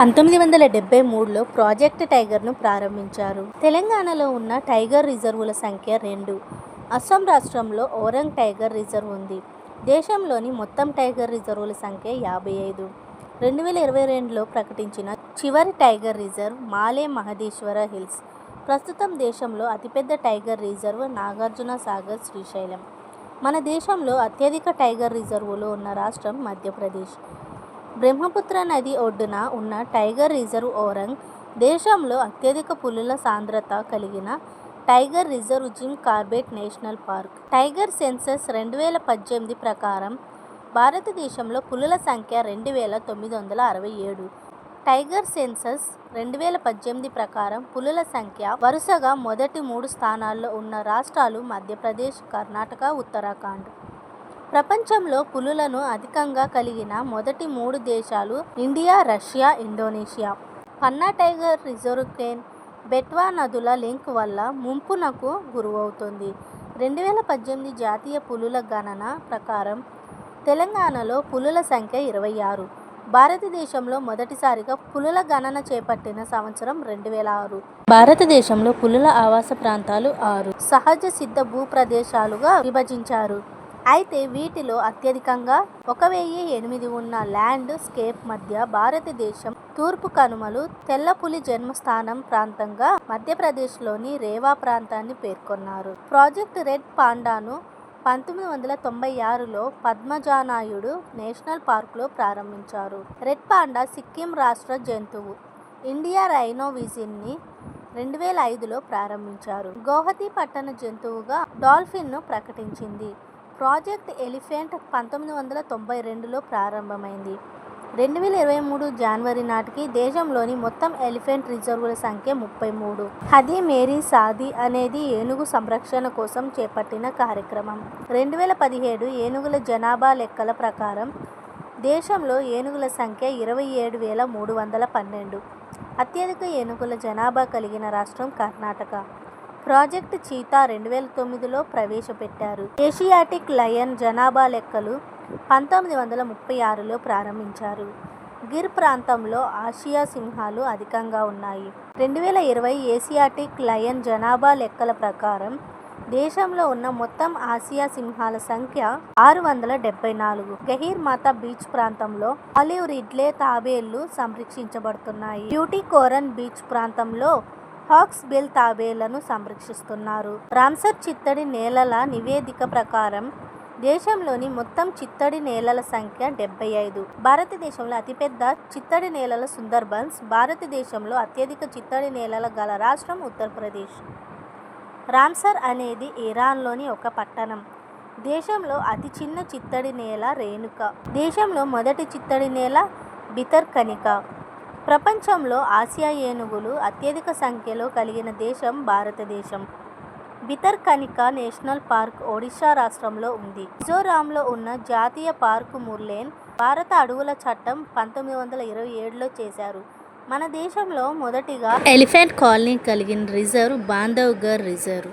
పంతొమ్మిది వందల డెబ్బై మూడులో ప్రాజెక్ట్ టైగర్ను ప్రారంభించారు. తెలంగాణలో ఉన్న టైగర్ రిజర్వుల సంఖ్య రెండు. అస్సాం రాష్ట్రంలో ఓరంగ్ టైగర్ రిజర్వ్ ఉంది. దేశంలోని మొత్తం టైగర్ రిజర్వుల సంఖ్య యాభై ఐదు. రెండు వేల ఇరవై రెండులో ప్రకటించిన చివరి tiger reserve Male Mahadeshwara hills. ప్రస్తుతం దేశంలో అతిపెద్ద టైగర్ రిజర్వ్ నాగార్జున సాగర్ శ్రీశైలం. మన దేశంలో అత్యధిక టైగర్ రిజర్వులు ఉన్న రాష్ట్రం మధ్యప్రదేశ్. బ్రహ్మపుత్ర నది ఒడ్డున ఉన్న టైగర్ రిజర్వ్ ఓరంగ్ దేశంలో అత్యధిక పులుల సాంద్రత కలిగిన tiger reserve Jim Corbett national park. Tiger census రెండు వేల పద్దెనిమిది ప్రకారం భారతదేశంలో పులుల సంఖ్య రెండు వేల తొమ్మిది వందల అరవై ఏడు. టైగర్ సెన్సస్ రెండు వేల పద్దెనిమిది ప్రకారం పులుల సంఖ్య వరుసగా మొదటి మూడు స్థానాల్లో ఉన్న రాష్ట్రాలు మధ్యప్రదేశ్ కర్ణాటక ఉత్తరాఖండ్. ప్రపంచంలో పులులను అధికంగా కలిగిన మొదటి మూడు దేశాలు India Russia Indonesia. Panna tiger reserve Ken Betwa నదుల లింక్ వల్ల ముంపునకు గురవుతుంది. రెండు వేల పద్దెనిమిది జాతీయ పులుల గణన ప్రకారం తెలంగాణలో పులుల సంఖ్య ఇరవై ఆరు. భారతదేశంలో మొదటిసారిగా పులుల గణన చేపట్టిన సంవత్సరం రెండు వేల ఆరు. భారతదేశంలో పులుల ఆవాస ప్రాంతాలు ఆరు. సహజ సిద్ధ భూప్రదేశాలుగా విభజించారు. అయితే వీటిలో అత్యధికంగా ఒక వెయ్యి ఎనిమిది ఉన్న ల్యాండ్ స్కేప్ మధ్య భారతదేశం తూర్పు కనుమలు తెల్లపులి జన్మస్థానం ప్రాంతంగా మధ్యప్రదేశ్లోని రేవా ప్రాంతాన్ని పేర్కొన్నారు. ప్రాజెక్ట్ రెడ్ పాండాను పంతొమ్మిది వందల తొంభై ఆరులో పద్మజానాయుడు నేషనల్ పార్కులో ప్రారంభించారు. రెడ్ పాండా సిక్కిం రాష్ట్ర జంతువు ఇండియా రైనో విజిన్ని రెండు వేల ఐదులో ప్రారంభించారు. గౌహతి పట్టణ జంతువుగా డాల్ఫిన్ను ప్రకటించింది. ప్రాజెక్ట్ ఎలిఫెంట్ పంతొమ్మిది వందల తొంభై రెండులో ప్రారంభమైంది. రెండు వేల ఇరవై మూడు జనవరి నాటికి దేశంలోని మొత్తం ఎలిఫెంట్ రిజర్వుల సంఖ్య ముప్పై మూడు. హది మేరీ సాది అనేది ఏనుగు సంరక్షణ కోసం చేపట్టిన కార్యక్రమం. రెండు వేల పదిహేడు ఏనుగుల జనాభా లెక్కల ప్రకారం దేశంలో ఏనుగుల సంఖ్య ఇరవై ఏడు వేల మూడు వందల పన్నెండు. అత్యధిక ఏనుగుల జనాభా కలిగిన రాష్ట్రం కర్ణాటక. ప్రాజెక్ట్ చీతా రెండు వేల తొమ్మిదిలో ప్రవేశపెట్టారు. ఏషియాటిక్ లయన్ జనాభా లెక్కలు పంతొమ్మిది వందల ముప్పై ఆరులో ప్రారంభించారు. గిర్ ప్రాంతంలో ఆసియా సింహాలు అధికంగా ఉన్నాయి. రెండు వేల ఇరవై ఏసియాటిక్ లయన్ జనాభా లెక్కల ప్రకారం దేశంలో ఉన్న మొత్తం ఆసియా సింహాల సంఖ్య ఆరు వందల డెబ్బై నాలుగు గహీర్ మాతా బీచ్ ప్రాంతంలో ఆలివ్ రిడ్లే తాబేళ్ళు సంరక్షించబడుతున్నాయి. బ్యూటీ కోరన్ బీచ్ ప్రాంతంలో హాక్స్ బెల్ తాబేలను సంరక్షిస్తున్నారు. రామ్సర్ చిత్తడి నేలల నివేదిక ప్రకారం దేశంలోని మొత్తం చిత్తడి నేలల సంఖ్య డెబ్బై ఐదు. భారతదేశంలో అతిపెద్ద చిత్తడి నేలల సుందర్బన్స్ భారతదేశంలో అత్యధిక చిత్తడి నేలల గల రాష్ట్రం ఉత్తరప్రదేశ్. రామ్సర్ అనేది ఇరాన్లోని ఒక పట్టణం. దేశంలో అతి చిన్న చిత్తడి నేల రేణుక. దేశంలో మొదటి చిత్తడి నేల బితర్కనిక. ప్రపంచంలో ఆసియా ఏనుగులు అత్యధిక సంఖ్యలో కలిగిన దేశం భారతదేశం. బితర్కనిక నేషనల్ పార్క్ ఒడిషా రాష్ట్రంలో ఉంది. మిజోరాంలో ఉన్న జాతీయ పార్కు ముర్లేన్ భారత అడవుల చట్టం పంతొమ్మిది వందల ఇరవై ఏడులో చేశారు. మన దేశంలో మొదటిగా ఎలిఫెంట్ కాలనీ కలిగిన రిజర్వ్ బాంధవ్గర్ రిజర్వ్.